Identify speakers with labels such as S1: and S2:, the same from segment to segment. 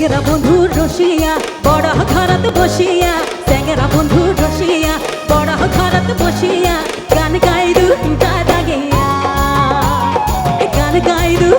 S1: স্যাংরা বন্ধু রসিয়া, বড় ঘরাত বসিয়া স্যাংরা বন্ধু রসিয়া, বড় ঘরাত বসিয়া, গান গাইরু দাদাগিয়া গান গাইরু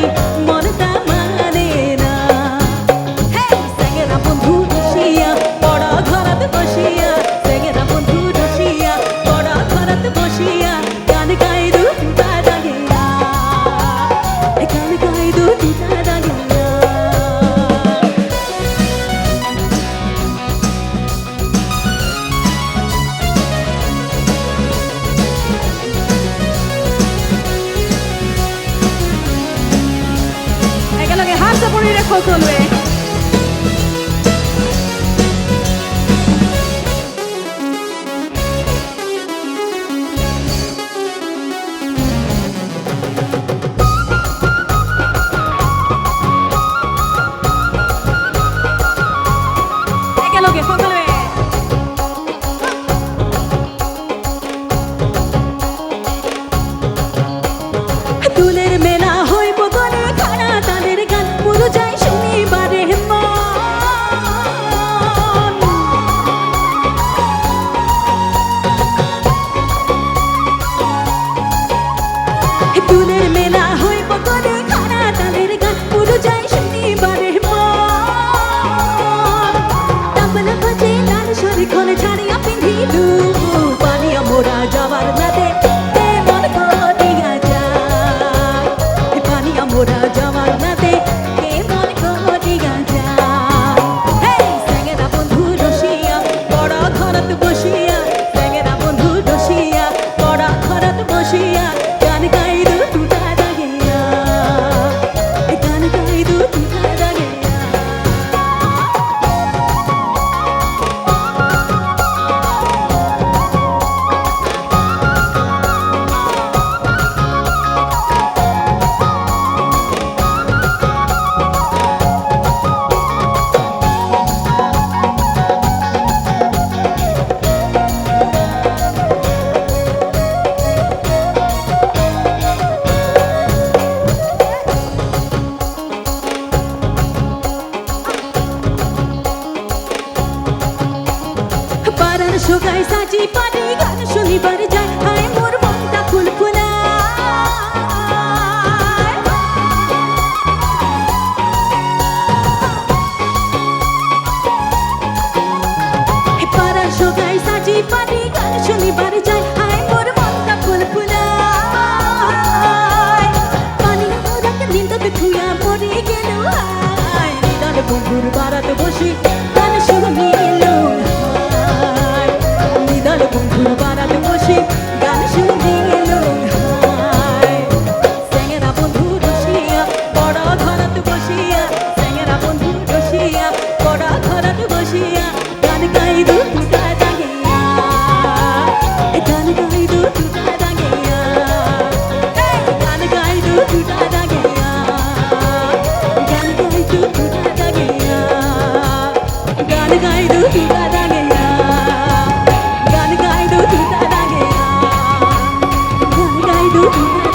S1: Bye. família contando ele. শিখনে ছাড়িয়া পিন্ধিলু পানিয়া মোরা যাওয়ার নাতে মন করিয়া যায়। পানিয়া মোরা যাওয়ার নাতে পারি গান শুনিবার do